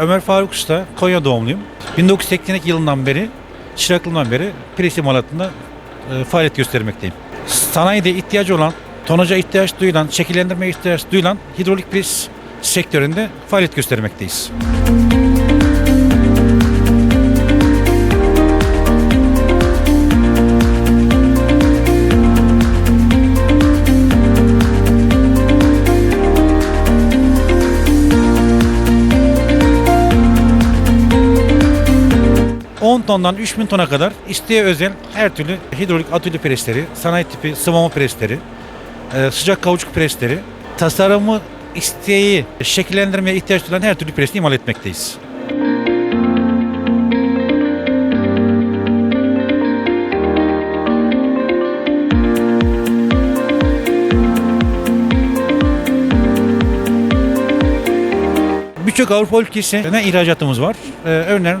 Ömer Faruk Usta, Konya doğumluyum. 1982 yılından beri, çıraklığımdan beri pres imalatında e, faaliyet göstermekteyim. Sanayide ihtiyacı olan, tonaja ihtiyaç duyulan, şekillendirmeye ihtiyaç duyulan hidrolik pres sektöründe faaliyet göstermekteyiz. ...10 tondan 3000 tona kadar isteğe özel her türlü hidrolik atölye presleri, sanayi tipi sıvama presleri, e, sıcak kauçuk presleri, tasarımı isteği şekillendirmeye ihtiyaç duyan her türlü presi imal etmekteyiz. Birçok Avrupa ülkesine ihracatımız var. Ee, örneğin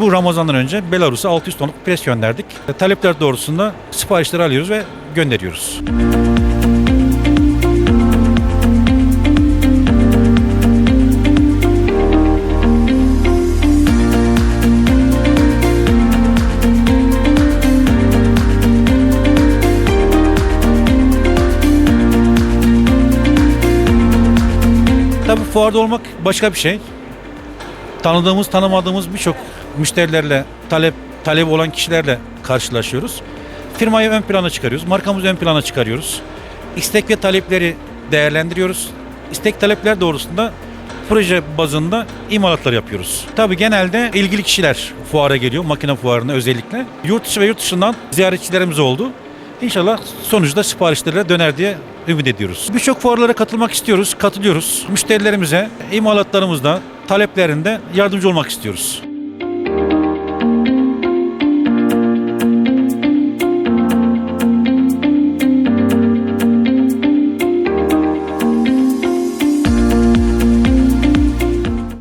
bu Ramazan'dan önce Belarus'a 600 tonluk pres gönderdik. E, Talepler doğrusunda siparişleri alıyoruz ve gönderiyoruz. Tabii fuarda olmak başka bir şey. Tanıdığımız, tanımadığımız birçok müşterilerle, talep talep olan kişilerle karşılaşıyoruz. Firmayı ön plana çıkarıyoruz, markamızı ön plana çıkarıyoruz. İstek ve talepleri değerlendiriyoruz. İstek talepler doğrusunda proje bazında imalatlar yapıyoruz. Tabii genelde ilgili kişiler fuara geliyor, makine fuarına özellikle. Yurt içi ve yurt dışından ziyaretçilerimiz oldu. İnşallah sonuçta siparişlerle döner diye ümit ediyoruz. Birçok fuarlara katılmak istiyoruz, katılıyoruz. Müşterilerimize imalatlarımızda, taleplerinde yardımcı olmak istiyoruz.